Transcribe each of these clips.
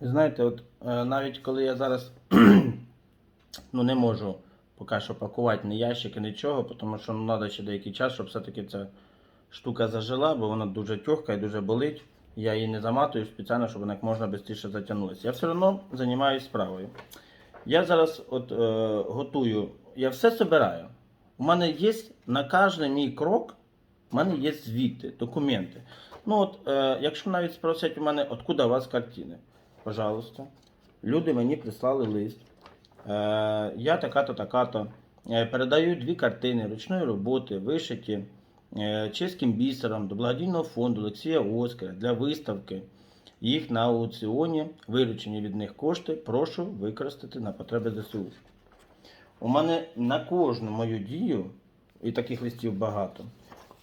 Знаєте, от е, навіть коли я зараз ну, не можу поки що пакувати ні ящики, нічого, тому що ну, треба ще деякий час, щоб все-таки ця штука зажила, бо вона дуже тьохка і дуже болить. Я її не заматую спеціально, щоб вона як можна швидше затягнулася. Я все одно займаюся справою. Я зараз от, е, готую, я все збираю. У мене є на кожен мій крок, у мене є звіти, документи. Ну от, е, якщо навіть спросять у мене, откуда у вас картини, пожалуйста. Люди мені прислали лист. Е, я така-то, така-то. Е, передаю дві картини ручної роботи, вишиті е, чеським бісером до благодійного фонду Олексія Оскара для виставки. Їх на аукціоні, виручені від них кошти, прошу використати на потреби ЗСУ. У мене на кожну мою дію, і таких листів багато.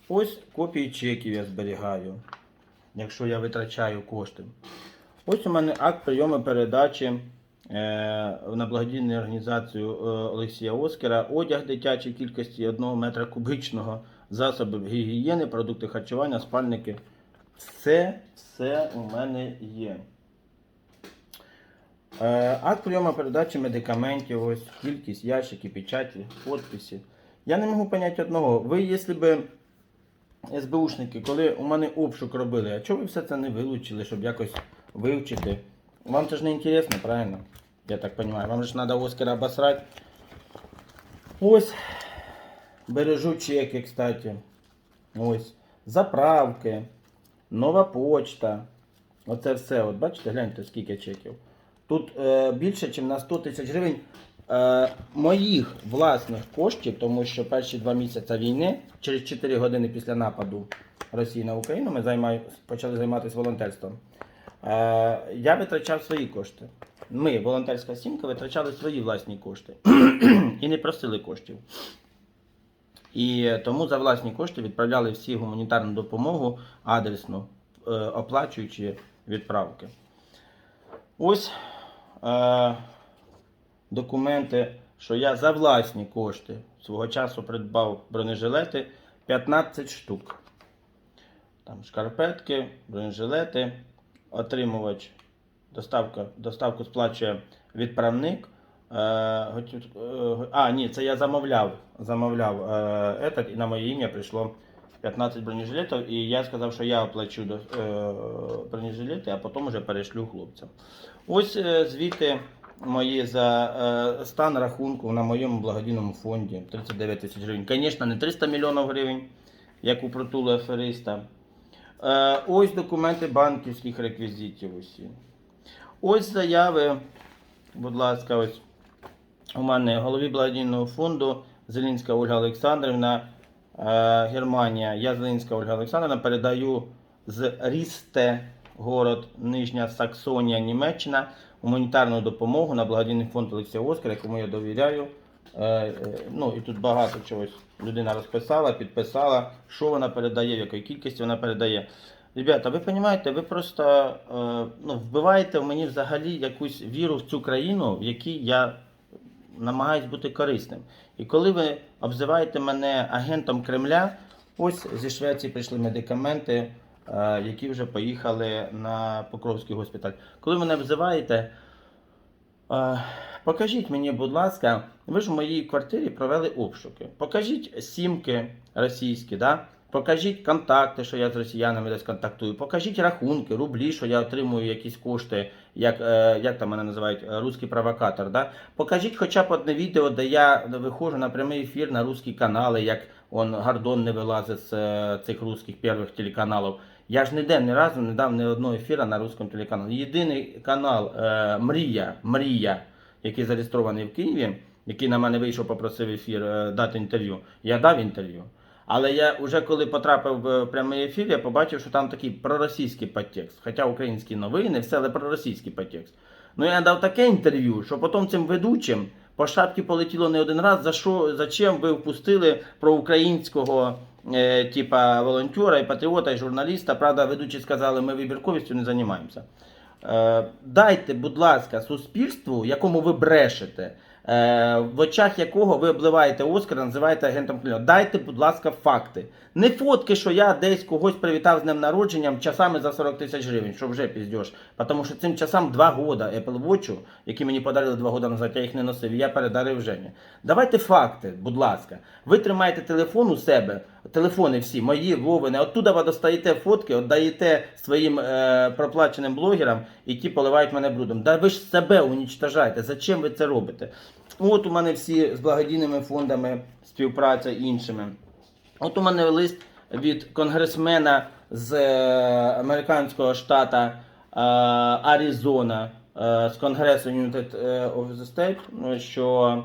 Ось копії чеків я зберігаю, якщо я витрачаю кошти. Ось у мене акт прийому передачі е, на благодійну організацію е, Олексія Оскара, одяг дитячій кількості 1 метра кубичного, засоби гігієни, продукти харчування, спальники. Все, все у мене є. Е, акт прийому передачі медикаментів, ось кількість, ящики, печаті, подписи. Я не можу поняти одного. Ви, якщо б СБУшники, коли у мене обшук робили, а чого ви все це не вилучили, щоб якось вивчити? Вам це ж не інтересно, правильно? Я так розумію. Вам же треба Оскара обосрати. Ось. Бережу чеки, кстати. Ось. Заправки. Нова почта. Оце все. От бачите, гляньте, скільки чеків. Тут е, більше, ніж на 100 тисяч гривень е, моїх власних коштів, тому що перші два місяці війни, через 4 години після нападу Росії на Україну, ми займаю, почали займатися волонтерством. Е, я витрачав свої кошти. Ми, волонтерська сімка, витрачали свої власні кошти і не просили коштів. І тому за власні кошти відправляли всі гуманітарну допомогу адресно, е, оплачуючи відправки. Ось е, документи, що я за власні кошти свого часу придбав бронежилети 15 штук. Там шкарпетки, бронежилети, отримувач, доставка, доставку сплачує відправник. Е, е, а, ні, це я замовляв. Замовляв е, этот, і на моє ім'я прийшло 15 бронежилетів, і я сказав, що я оплачу бронежилети, а потім вже перешлю хлопцям. Ось звіти мої за стан рахунку на моєму благодійному фонді 39 тисяч гривень. Звісно, не 300 мільйонів гривень, як у притулу афериста. Е, ось документи банківських реквізитів усі. Ось заяви, будь ласка, ось у мене голові благодійного фонду Зелінська Ольга Олександрівна, е, Германія. Я Зелінська Ольга Олександрівна передаю з Рісте, город Нижня Саксонія, Німеччина, гуманітарну допомогу на благодійний фонд Олексія Оскара, якому я довіряю. Е, е, ну і тут багато чогось людина розписала, підписала, що вона передає, в якій кількості вона передає. Ребята, ви розумієте, ви просто е, ну, вбиваєте в мені взагалі якусь віру в цю країну, в якій я намагаюсь бути корисним. І коли ви обзиваєте мене агентом Кремля, ось зі Швеції прийшли медикаменти, які вже поїхали на Покровський госпіталь. Коли мене обзиваєте, покажіть мені, будь ласка, ви ж в моїй квартирі провели обшуки. Покажіть сімки російські, да? покажіть контакти, що я з росіянами десь контактую, покажіть рахунки, рублі, що я отримую якісь кошти, як, е, як там мене називають, русський провокатор. Да? Покажіть хоча б одне відео, де я виходжу на прямий ефір на русські канали, як он Гордон не вилазить з е, цих русських перших телеканалів. Я ж ніде ні разу не дав ні одного ефіру на русскому телеканалі. Єдиний канал е, Мрія, Мрія, який зареєстрований в Києві, який на мене вийшов, попросив ефір е, дати інтерв'ю. Я дав інтерв'ю. Але я вже коли потрапив в прямий ефір, я побачив, що там такий проросійський підтекст. Хоча українські новини, все, але проросійський підтекст. Ну я дав таке інтерв'ю, що потім цим ведучим по шапці полетіло не один раз, за що, за чим ви впустили про українського е, типа волонтера і патріота, і журналіста. Правда, ведучі сказали, ми вибірковістю не займаємося. Е, дайте, будь ласка, суспільству, якому ви брешете, е, в очах якого ви обливаєте Оскара, називаєте агентом Кремля. Дайте, будь ласка, факти. Не фотки, що я десь когось привітав з днем народженням часами за 40 тисяч гривень, що вже піздєш. Тому що цим часам два года Apple Watch, які мені подарили два года назад, я їх не носив, я передарив Жені. Давайте факти, будь ласка. Ви тримаєте телефон у себе, телефони всі, мої, Вовини, оттуда ви достаєте фотки, віддаєте своїм е, проплаченим блогерам, і ті поливають мене брудом. Да ви ж себе унічтожаєте. Зачем ви це робите? От у мене всі з благодійними фондами співпраця іншими. От у мене лист від конгресмена з е, американського штата е, Аризона е, з Конгресу United е, of the State, що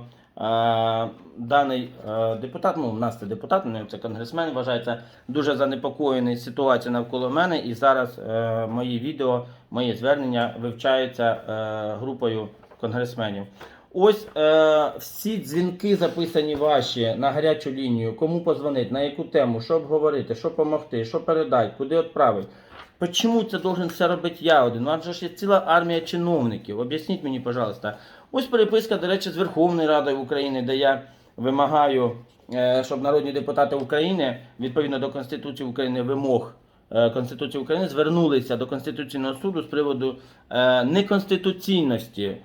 даний е, депутат, ну, у нас це депутат, не це конгресмен, вважається дуже занепокоєний ситуацією навколо мене. І зараз е, мої відео, мої звернення вивчаються е, групою конгресменів. Ось е, всі дзвінки записані ваші на гарячу лінію. Кому позвонити, на яку тему, що обговорити, що допомогти, що передати, куди відправити. Почему це должен все робити я один? У вас же ж є ціла армія чиновників. Об'ясніть мені, пожалуйста. Ось переписка, до речі, з Верховною Радою України, де я вимагаю, е, щоб народні депутати України відповідно до Конституції України вимог е, Конституції України звернулися до Конституційного суду з приводу е, неконституційності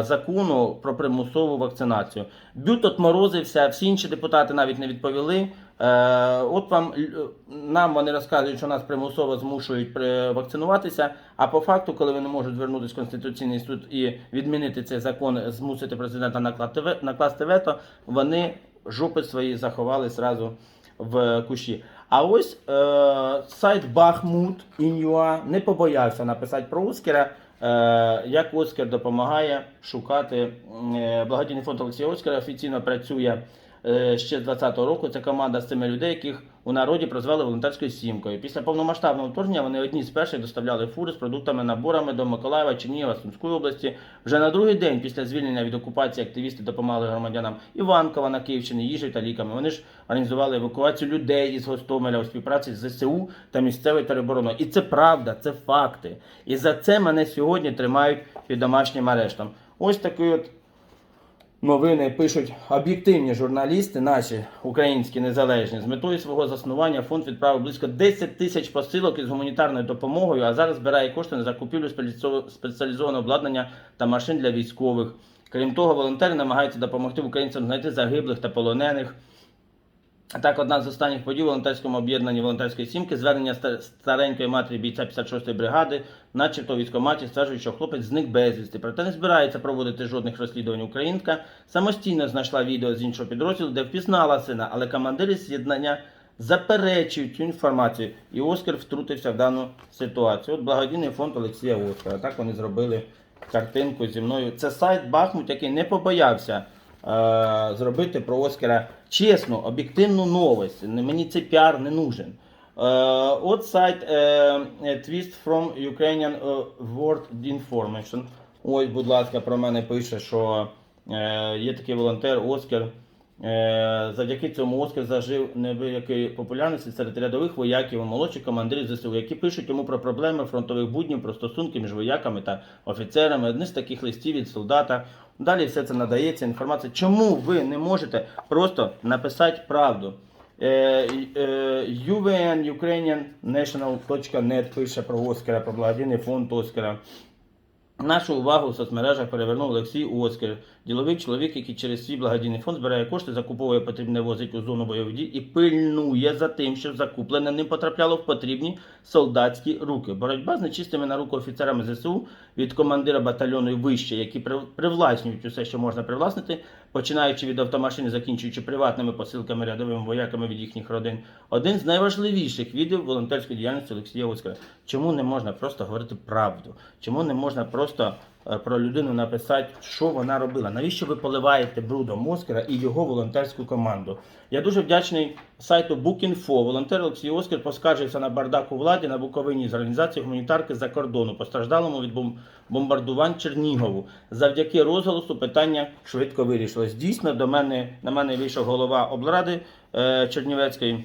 закону про примусову вакцинацію. Бют отморозився, всі інші депутати навіть не відповіли. Е, от вам л- нам вони розказують, що нас примусово змушують при- вакцинуватися. А по факту, коли вони можуть звернутися в Конституційний суд і відмінити цей закон, змусити президента накласти ве- накласти вето, вони жопи свої заховали зразу в кущі. А ось е, сайт Bahmut.in.ua не побоявся написати про Оскара, е, як Оскар допомагає шукати. Е, благодійний фонд Олексія Оскара офіційно працює е, ще з 20-го року. Це команда з цими людей, яких у народі прозвали волонтерською сімкою. Після повномасштабного вторгнення вони одні з перших доставляли фури з продуктами, наборами до Миколаєва, Чернігова, Сумської області. Вже на другий день після звільнення від окупації активісти допомагали громадянам Іванкова на Київщині, їжею та ліками. Вони ж організували евакуацію людей із Гостомеля у співпраці з ЗСУ та місцевою теробороною. І це правда, це факти. І за це мене сьогодні тримають під домашнім арештом. Ось такий от Новини пишуть об'єктивні журналісти, наші українські незалежні. З метою свого заснування фонд відправив близько 10 тисяч посилок із гуманітарною допомогою, а зараз збирає кошти на закупівлю спеціалізо- спеціалізованого обладнання та машин для військових. Крім того, волонтери намагаються допомогти українцям знайти загиблих та полонених. Так, одна з останніх подій в волонтерському об'єднанні волонтерської сімки звернення старенької матері бійця 56-ї бригади, начебто у військкоматі стверджують, що хлопець зник безвісти. Проте не збирається проводити жодних розслідувань. Українка самостійно знайшла відео з іншого підрозділу, де впізнала сина, але командири з'єднання заперечують цю інформацію. І Оскар втрутився в дану ситуацію. От благодійний фонд Олексія Оскара. Так вони зробили картинку зі мною. Це сайт Бахмут, який не побоявся е, зробити про Оскара чесну, об'єктивну новость. Мені цей піар не нужен. Е, от сайт е, Twist from Ukrainian е, World Information. Ось, будь ласка, про мене пише, що е, є такий волонтер Оскар. Е, завдяки цьому Оскар зажив неабиякої популярності серед рядових вояків і молодших командирів ЗСУ, які пишуть йому про проблеми фронтових буднів, про стосунки між вояками та офіцерами. Одне з таких листів від солдата. Далі все це надається інформація. Чому ви не можете просто написати правду? Е, е, UVN Ukrainian National.net пише про Оскара, про благодійний фонд Оскара. Нашу увагу в соцмережах перевернув Олексій Оскар, діловий чоловік, який через свій благодійний фонд збирає кошти, закуповує потрібне возить у зону бойових дій і пильнує за тим, щоб закуплене ним потрапляло в потрібні солдатські руки. Боротьба з нечистими на руку офіцерами ЗСУ від командира батальйону і вище, які при- привласнюють усе, що можна привласнити, починаючи від автомашини, закінчуючи приватними посилками рядовими вояками від їхніх родин. Один з найважливіших відів волонтерської діяльності Олексія Оскара. Чому не можна просто говорити правду? Чому не можна просто про людину написати, що вона робила? Навіщо ви поливаєте брудом Оскара і його волонтерську команду? Я дуже вдячний сайту Bookinfo. Волонтер Олексій Оскар поскаржився на бардак у владі на Буковині з організації гуманітарки за кордону, постраждалому від бом- бомбардувань Чернігову. Завдяки розголосу питання швидко вирішилось. Дійсно, до мене на мене вийшов голова облради е, Чернівецької.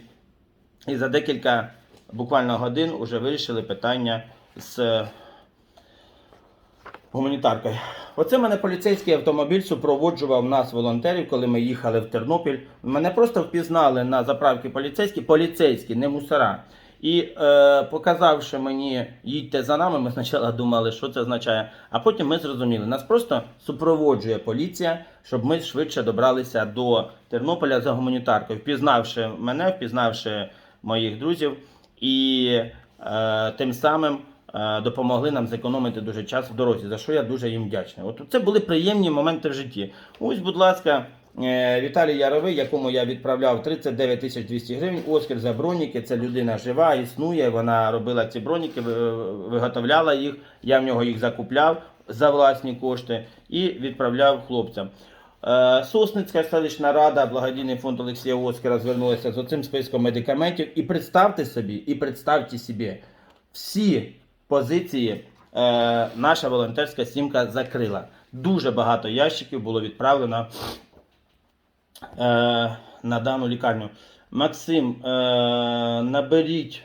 І за декілька буквально годин вже вирішили питання з гуманітаркою. Оце мене поліцейський автомобіль супроводжував нас, волонтерів, коли ми їхали в Тернопіль. Мене просто впізнали на заправці поліцейські, поліцейські, не мусора. І е, показавши мені, їдьте за нами, ми спочатку думали, що це означає. А потім ми зрозуміли, нас просто супроводжує поліція, щоб ми швидше добралися до Тернополя за гуманітаркою, впізнавши мене, впізнавши моїх друзів, і е, тим самим допомогли нам зекономити дуже час в дорозі, за що я дуже їм вдячний. От це були приємні моменти в житті. Ось, будь ласка. Е, Віталій Яровий, якому я відправляв 39 тисяч 200 гривень. Оскар за броніки. Це людина жива, існує. Вона робила ці броніки, виготовляла їх. Я в нього їх закупляв за власні кошти і відправляв хлопцям. Е, Сосницька селищна рада, благодійний фонд Олексія Оскара звернулася з оцим списком медикаментів. І представте собі, і представте собі, всі позиції е, наша волонтерська сімка закрила. Дуже багато ящиків було відправлено е, на дану лікарню. Максим, е, наберіть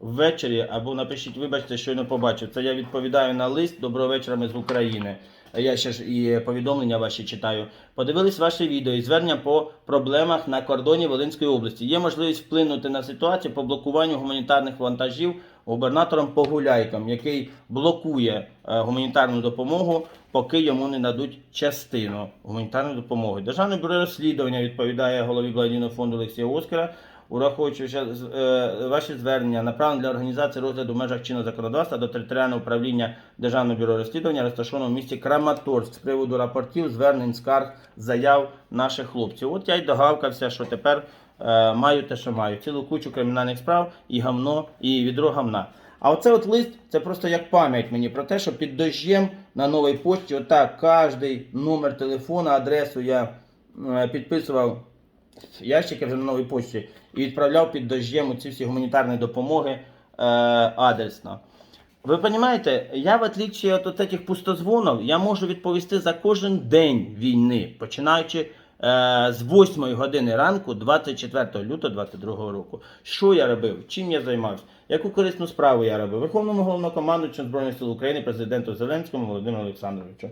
ввечері або напишіть, вибачте, що не побачив. Це я відповідаю на лист. Доброго вечора, ми з України. Я ще ж і повідомлення ваші читаю. Подивились ваше відео і звернення по проблемах на кордоні Волинської області. Є можливість вплинути на ситуацію по блокуванню гуманітарних вантажів губернатором Погуляйком, який блокує е, гуманітарну допомогу, поки йому не дадуть частину гуманітарної допомоги. Державне бюро розслідування відповідає голові благодійного фонду Олексія Оскара. Ураховуючи е, ваші звернення, направлені для організації розгляду в межах чинного законодавства до територіального управління Державного бюро розслідування, розташованого в місті Краматорськ з приводу рапортів, звернень, скарг, заяв наших хлопців. От я й догавкався, що тепер е, маю те, що маю. Цілу кучу кримінальних справ і гамно, і відро гамна. А оце от лист, це просто як пам'ять мені про те, що під дощем на новій почті, отак, кожний номер телефона, адресу я е, підписував ящики вже на новій почті і відправляв під дощем ці всі гуманітарні допомоги е, адресно. Ви розумієте, я в отличие від цих пустозвонів, я можу відповісти за кожен день війни, починаючи е, з 8 години ранку 24 лютого 22 року. Що я робив? Чим я займався? Яку корисну справу я робив? Верховному головнокомандуючому Збройних сил України, президенту Зеленському Володимиру Олександровичу.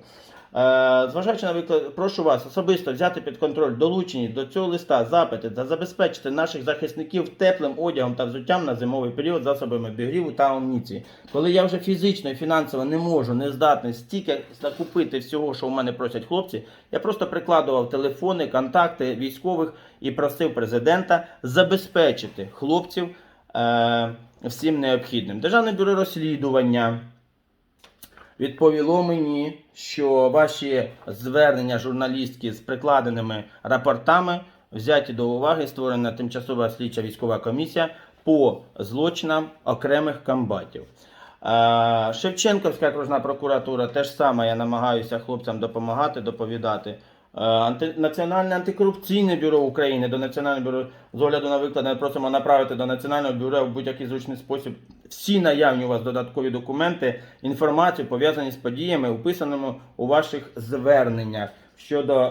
Е, Зважаючи на виклад, прошу вас особисто взяти під контроль долучені до цього листа запити та забезпечити наших захисників теплим одягом та взуттям на зимовий період засобами обігріву та амуніції. Коли я вже фізично і фінансово не можу, не здатний стільки закупити всього, що у мене просять хлопці, я просто прикладував телефони, контакти військових і просив президента забезпечити хлопців е, всім необхідним. Державне бюро розслідування відповіло мені, що ваші звернення журналістські з прикладеними рапортами взяті до уваги створена тимчасова слідча військова комісія по злочинам окремих комбатів. Е, Шевченківська окружна прокуратура теж саме я намагаюся хлопцям допомагати, доповідати. Е, Анти... Національне антикорупційне бюро України до Національного бюро з огляду на викладене просимо направити до Національного бюро в будь-який зручний спосіб всі наявні у вас додаткові документи, інформацію пов'язані з подіями, описаними у ваших зверненнях щодо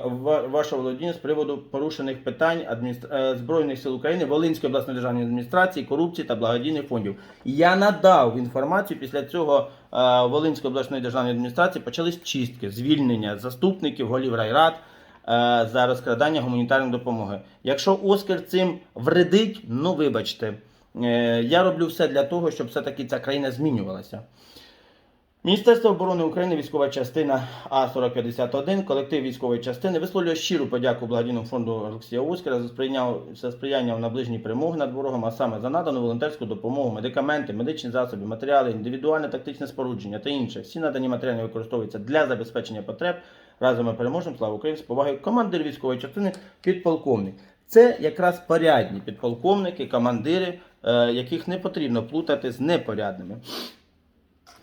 вашого володіння з приводу порушених питань адміністр... е, Збройних сил України, Волинської обласної державної адміністрації, корупції та благодійних фондів. Я надав інформацію після цього е, Волинської обласної державної адміністрації почались чистки, звільнення заступників, голів райрад. е, За розкрадання гуманітарної допомоги. Якщо Оскар цим вредить, ну вибачте, я роблю все для того, щоб все-таки ця країна змінювалася. Міністерство оборони України, військова частина А4051, колектив військової частини висловлює щиру подяку благодійному фонду Олексія Оскара за сприяння, в наближенні перемоги над ворогом, а саме за надану волонтерську допомогу, медикаменти, медичні засоби, матеріали, індивідуальне тактичне спорудження та інше. Всі надані матеріали використовуються для забезпечення потреб. Разом ми переможемо. Слава Україні! З повагою командир військової частини, підполковник. Це якраз порядні підполковники, командири, е, яких не потрібно плутати з непорядними.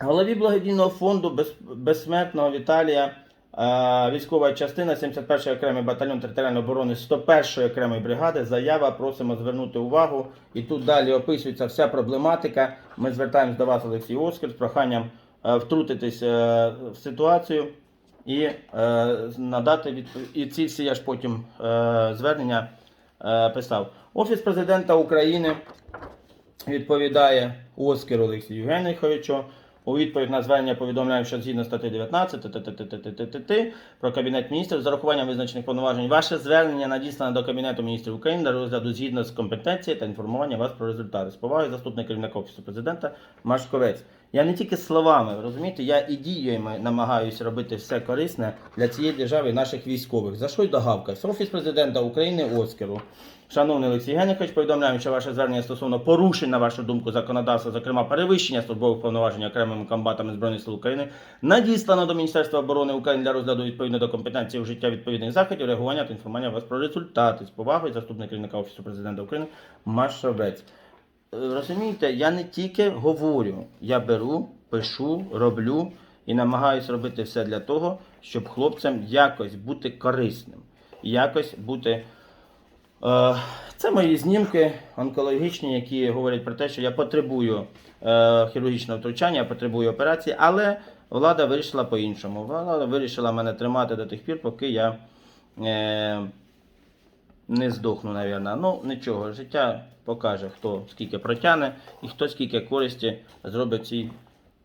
Голові благодійного фонду безсмертного Віталія, е, військова частина 71 окремий батальйон територіальної оборони 101 окремої бригади. Заява просимо звернути увагу. І тут далі описується вся проблематика. Ми звертаємось до вас, Олексій Оскар, з проханням е, втрутитись е, в ситуацію і е, надати відповідь. І ці всі я ж потім е, звернення е, писав. Офіс президента України відповідає Оскару Олексію Генриховичу. У відповідь на звернення повідомляємо, що згідно статті 19 т-т-т-т-т-т-т, про Кабінет міністрів з урахуванням визначених повноважень ваше звернення надіслане до Кабінету міністрів України для розгляду згідно з компетенцією та інформування вас про результати. З повагою заступник керівника Офісу президента Машковець. Я не тільки словами, розумієте, я і діями намагаюся робити все корисне для цієї держави і наших військових. За що й догавкався? Офіс президента України Оскару. Шановний Олексій Генникович, повідомляємо, що ваше звернення стосовно порушень, на вашу думку, законодавства, зокрема перевищення службових повноважень окремими комбатами Збройних сил України, надіслано до Міністерства оборони України для розгляду відповідно до компетенції вжиття відповідних заходів, реагування та інформування вас про результати. З повагою заступник керівника Офісу президента України Машовець. Е, Розумієте, я не тільки говорю, я беру, пишу, роблю і намагаюся робити все для того, щоб хлопцям якось бути корисним, якось бути. Е, Це мої знімки онкологічні, які говорять про те, що я потребую е, хірургічного втручання, я потребую операції, але влада вирішила по-іншому. Влада вирішила мене тримати до тих пір, поки я е, не здохну, напевно. Ну, нічого, життя покаже, хто скільки протягне і хто скільки користі зробить цій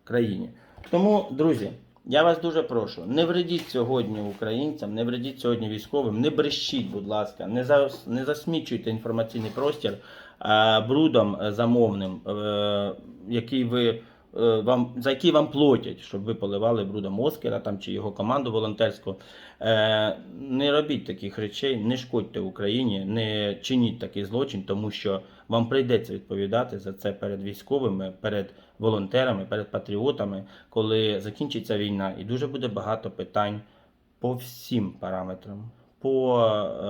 країні. Тому, друзі, я вас дуже прошу, не вредіть сьогодні українцям, не вредіть сьогодні військовим, не брещіть, будь ласка, не, за, не засмічуйте інформаційний простір е, брудом замовним, е, який ви, вам, за який вам платять, щоб ви поливали брудом Оскара там, чи його команду волонтерську. Е, не робіть таких речей, не шкодьте Україні, не чиніть такий злочин, тому що вам прийдеться відповідати за це перед військовими, перед волонтерами, перед патріотами, коли закінчиться війна, і дуже буде багато питань по всім параметрам. По е,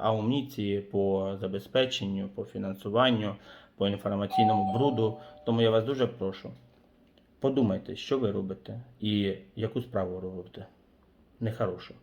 аумніції, по забезпеченню, по фінансуванню, по інформаційному бруду. Тому я вас дуже прошу, подумайте, що ви робите і яку справу робите. Нехорошу.